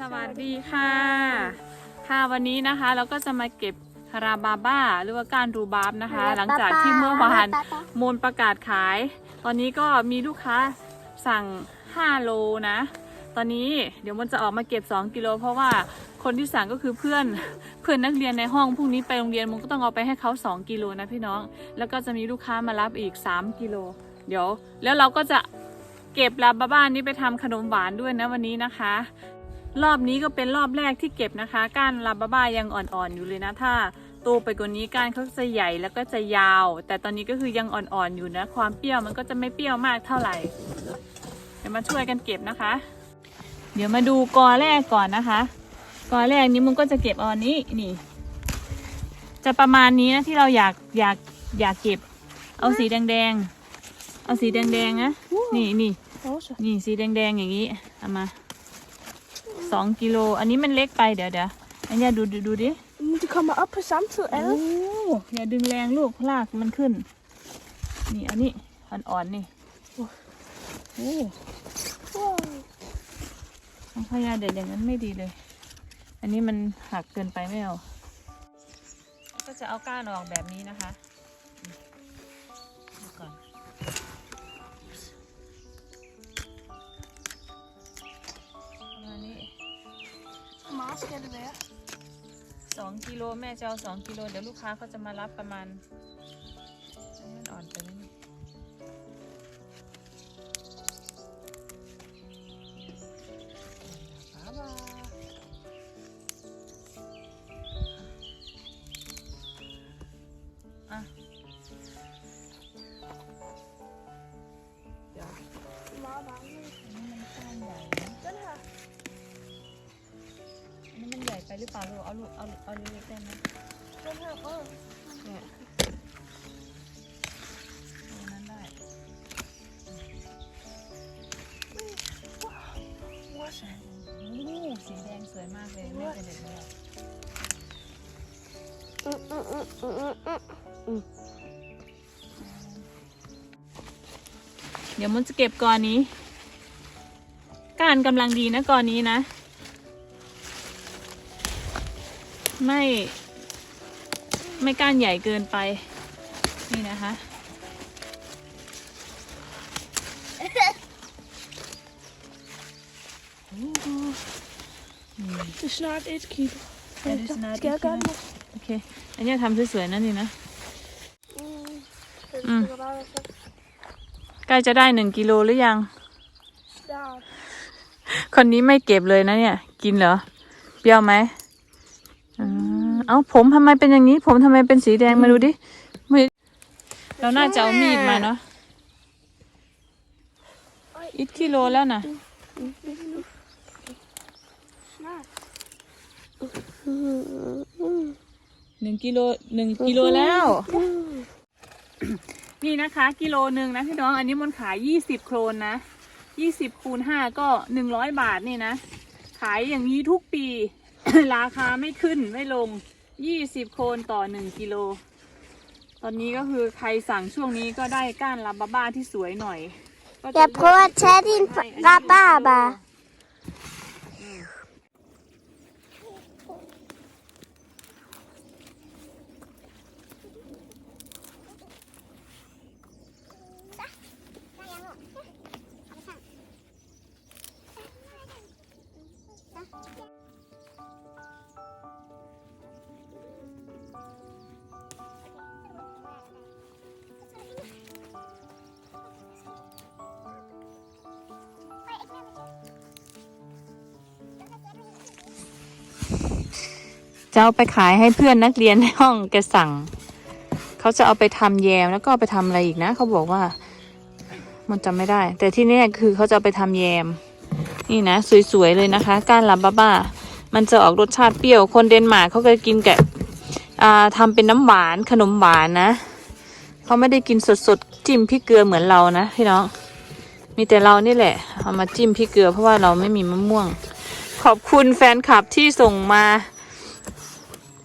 สวัสดีค่ะ ค่ะวันนี้นะคะเราก็จะมาเก็บคาราบาบ้าหรือว่าก้านรูบาบนะคะ หลังจากที่เมื่อวานมูลประกาศขาย ตอนนี้ก็มีลูกค้าสั่ง 5 โลนะ ตอนนี้เดี๋ยวมันจะออกมาเก็บ 2 กิโล เพราะว่าคนที่สั่งก็คือเพื่อนเพื่อนนักเรียนในห้องพรุ่งนี้ไปโรงเรียนมันก็ต้องเอาไปให้เขา 2 กิโลนะพี่น้อง แล้วก็จะมีลูกค้ามารับอีก 3 กิโล เดี๋ยว แล้วเราก็จะเก็บลาบาบ้านนี้ไปทำขนมหวานด้วยนะวันนี้นะคะ รอบนี้ก็เป็นรอบแรกที่เก็บนะคะ ก้านลาบาบ้ายังอ่อนๆอยู่เลยนะถ้าโตไปกว่านี้ก้านเขาจะใหญ่แล้วก็จะยาว แต่ตอนนี้ก็คือยังอ่อนๆอยู่นะ ความเปรี้ยวมันก็จะไม่เปรี้ยวมากเท่าไหร่ เดี๋ยวมาช่วยกันเก็บนะคะ เดี๋ยวมาดูกอแรกก่อนนะคะ กอแรกนี้มันก็จะเก็บอาอันนี้นี่ จะประมาณนี้นะที่เราอยากอยากอยากเก็บ เอาสีแดงๆเอาสีแดงๆนะนี่นี่นี่สีแดงๆอย่างนี้เอามา สองกิโล อันนี้มันเล็กไปเดี๋ยวเดี๋ยวอันนี้ดูดูดูดิ We moeten komen op samen to โอ้ elf. อย่าดึงแรงลูกลากมันขึ้น นี่อันนี้อ่อนๆนี่โอ้ Wow. ของพยาเด็ดอย่างนั้นไม่ดีเลย อันนี้มันหักเกินไปไม่เอา ก็จะเอาก้านออกแบบนี้นะคะ สองกิโลแม่จะเอาสองกิโลเดี๋ยวลูกค้าเขาจะมารับประมาณมันอ่อนไปนิดนึง ไปหรือเปล่าลูกเอาลูกเอาเอาเล็กๆได้ไหมเนี่ยเอานั้นได้สีแดงสวยมากเลยแม่จะเด็ดเลยอะ Mm, mm, mm, mm, mm, mm. เดี๋ยวมันจะเก็บกอนนี้ กานกำลังดีนะกอนนี้นะ ไม่ ไม่ก้านใหญ่เกินไป นี่นะคะ Het is snart 1 kilo. Het is snart Skal jeg et gøre kilo. det? โอเค อันนี้ทำสวยๆนั่นนี่นะ Mm. Det Mm. skal bare være så. ใกล้จะได้หนึ่งกิโลหรือยัง Der. คนนี้ไม่เก็บเลยนะเนี่ย กินเหรอ เปรี้ยวไหมอ่า เอ้าผมทำไมเป็นอย่างนี้ ผมทำไมเป็นสีแดงมาดูดิไม่เราน่าจะเอามีดมาเนาะอีกกิโลแล้วนะหนึ่งกิโลหนึ่งกิโลแล้ว นี่นะคะ กิโลหนึ่งนะพี่น้อง อันนี้มันขายยี่สิบโครนนะยี่สิบคูณห้าก็หนึ่งร้อยบาทนี่นะ ขายอย่างนี้ทุกปี ราคาไม่ขึ้นไม่ลง ยี่สิบโครนต่อหนึ่งกิโล ตอนนี้ก็คือใครสั่งช่วงนี้ก็ได้ก้านลาบาบ้าที่สวยหน่อย ก็จะ Jeg prøver at tage din ให้อันนี้ Rababa. จะเอาไปขายให้เพื่อนนักเรียนในห้องแกสั่ง เขาจะเอาไปทำแยมแล้วก็เอาไปทำอะไรอีกนะ เขาบอกว่า มันจำไม่ได้ แต่ที่นี่คือเขาจะไปทำแยม นี่นะ สวยๆเลยนะคะ ก้านลาบาบ้า มันจะออกรสชาติเปรี้ยว คนเดนมาร์กเขาก็กินกับอ่าทำเป็นน้ำหวานขนมหวานนะเขาไม่ได้กินสดๆจิ้มพริกเกลือเหมือนเรานะพี่น้อง มีแต่เรานี่แหละเอามาจิ้มพริกเกลือเพราะว่าเราไม่มีมะม่วง ขอบคุณแฟนคลับที่ส่งมา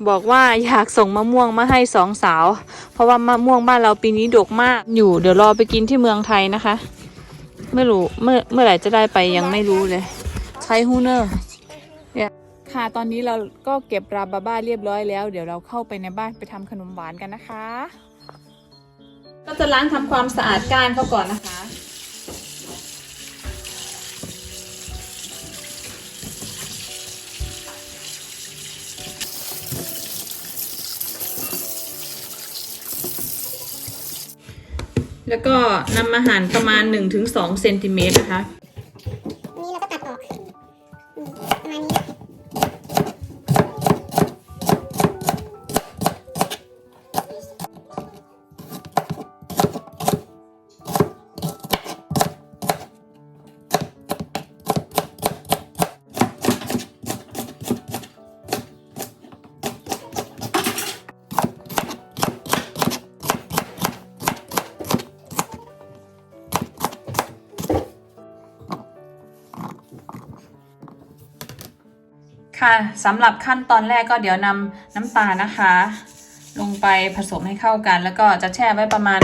บอกว่าอยากส่งมะม่วงมาให้สองสาว เพราะว่ามะม่วงบ้านเราปีนี้ดกมากอยู่ เดี๋ยวรอไปกินที่เมืองไทยนะคะ ไม่รู้เมื่อเมื่อไหร่จะได้ไปยังไม่รู้เลยใช้ฮูเนอร์ค่ะตอนนี้เราก็เก็บราบาบ้าเรียบร้อยแล้ว เดี๋ยวเราเข้าไปในบ้านไปทำขนมหวานกันนะคะ ก็จะล้างทำความสะอาดก้านเขาก่อนนะคะ แล้วก็นำมาหั่นประมาณ 1-2เซนติเมตรนะคะ ค่ะสำหรับขั้นตอนแรกก็เดี๋ยวนำน้ำตาลนะคะ ลงไปผสมให้เข้ากัน แล้วก็จะแช่ไว้ประมาณ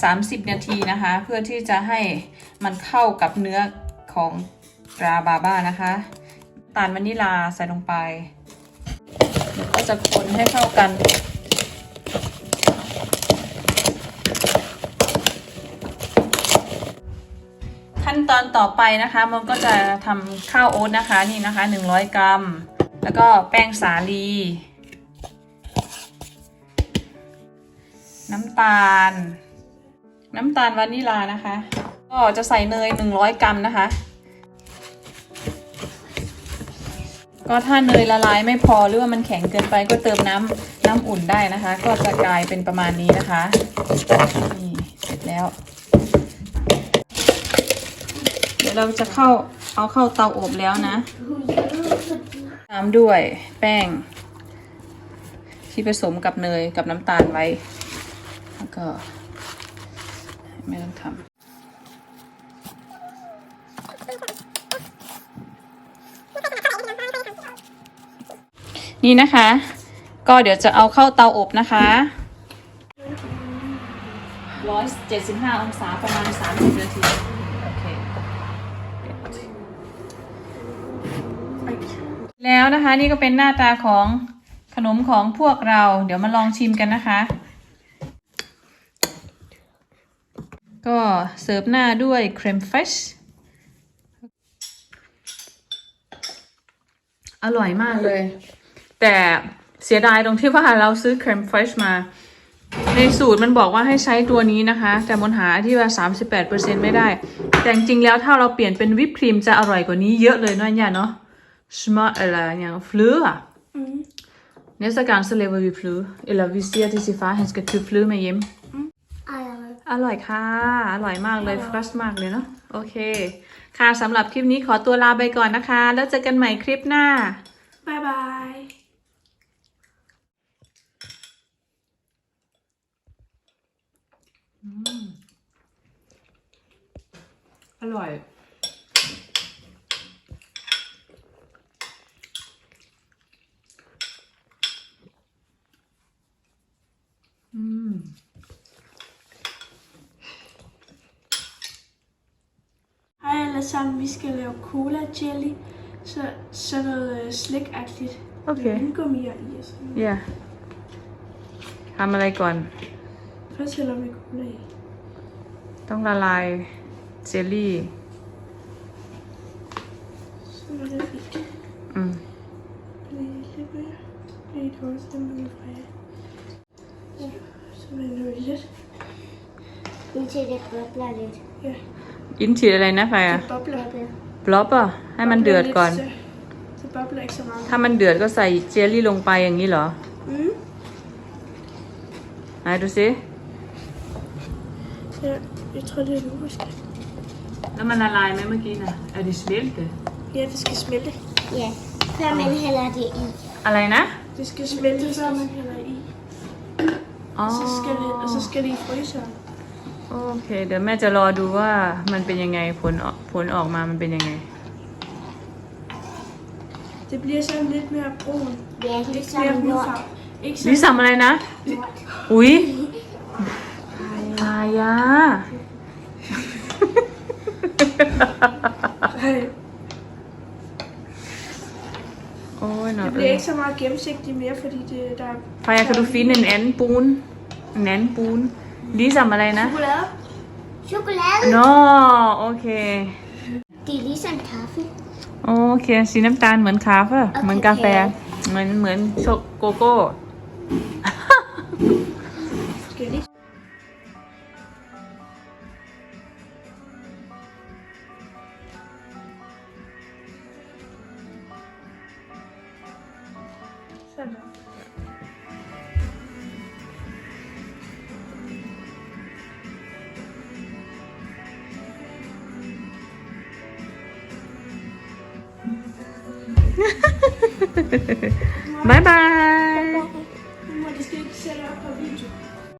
30 นาทีนะคะ เพื่อที่จะให้มันเข้ากับเนื้อของปลาบาบ้านะคะตาลวานิลาใส่ลงไปแล้วก็จะคนให้เข้ากันขั้นตอนต่อไปนะคะมันก็จะทำข้าวโอ๊ตนะคะนี่นะคะ 100 กรัม แล้วก็แป้งสาลี น้ำตาล น้ำตาลวานิลานะคะ ก็จะใส่เนย 100 กรัมนะคะ ก็ถ้าเนยละลายไม่พอหรือว่ามันแข็งเกินไปก็เติมน้ำน้ำอุ่นได้นะคะ ก็จะกลายเป็นประมาณนี้นะคะนี่เสร็จแล้ว เดี๋ยวเราจะเข้าเอาเข้าเตาอบแล้วนะ ตามด้วยแป้ง ที่ผสมกับเนยกับน้ำตาลไว้ แล้วก็ ไม่ต้องทำนี่นะคะ ก็เดี๋ยวจะเอาเข้าเตาอบนะคะ175 องศาประมาณ 30 นาที โอเค แล้วนะคะ นี่ก็เป็นหน้าตาของขนมของพวกเรา เดี๋ยวมาลองชิมกันนะคะ ก็เสิร์ฟหน้าด้วยครีมเฟชอร่อยมากเลย แต่เสียดายตรงที่ว่าเราซื้อครีมเฟชมา ในสูตรมันบอกว่าให้ใช้ตัวนี้นะคะ แต่มนหาที่ว่า 38%ไม่ได้ แต่จริงแล้วถ้าเราเปลี่ยนเป็นวิปครีมจะอร่อยกว่านี้เยอะเลยนาะเนี่ยเนาะ Smart eller ja, fløde. Mm. Næste gang så laver vi fløde. Eller vi siger til sin far, at han skal købe fløde med hjem. อร่อยอร่อยค่ะ อร่อยมากเลยฟรชมากเลยเนาะ โอเค ค่ะสำหรับคลิปนี้ขอตัวลาไปก่อนนะคะ แล้วเจอกันใหม่คลิปหน้า Bye bye. อร่อย sammen, vi skal lave cola jelly. Så sådan noget øh, slikagtigt. Okay. Med vingummier i og sådan. อย่าทำอะไรก่อน Først hælder vi cola i. ต้องละลายเจลลี่ Så er det fint. อืม Lige lidt mere. Lige et hul, så man fra jer. Ja, så vender vi lidt. Indtil det bobler lidt. Ja, อินฉีดอะไรนะไฟอะ det bobler. Bobler. บล็อบอะให้มัน Bobler เดือด lidt, ก่อน Så, så bobler ikke så meget. ถ้ามันเดือดก็ใส่เจลลี่ลงไปอย่างนี้เหรอ Mm. ไหนดูสิ Ja, jeg tror det er nu, vi skal. แล้วมันละลายไหมเมื่อกี้นะอะดิสเบลต์ Ja, det skal smelte. Ja, før man hælder det i. อะไรนะ Det skal smelte, så man hælder i. อ๋อ Så skal det, og så skal det i fryseren. โอเค เดี๋ยวแม่จะรอดูว่ามันเป็นยังไงผลออกผลออกมามันเป็นยังไง Det bliver sådan lidt mere brun. Det er Ikke ligesom mere lort. hudfarve. Ikke นี่ så สัมอะไรนะ อุ๊ยพายา Nej. så meget gennemsigtigt mere, fordi det, der er พาย kan du finde en anden bun en anden bun ligesom อะไรนะ chokolade. Chokolade. Nå, โอเค Det er ligesom kaffe. โอเค สีน้ำตาลเหมือนคาเฟ่เหมือนกาแฟ เหมือนเหมือนโชโกโก้ Forskelligt. Sådan. 拜拜。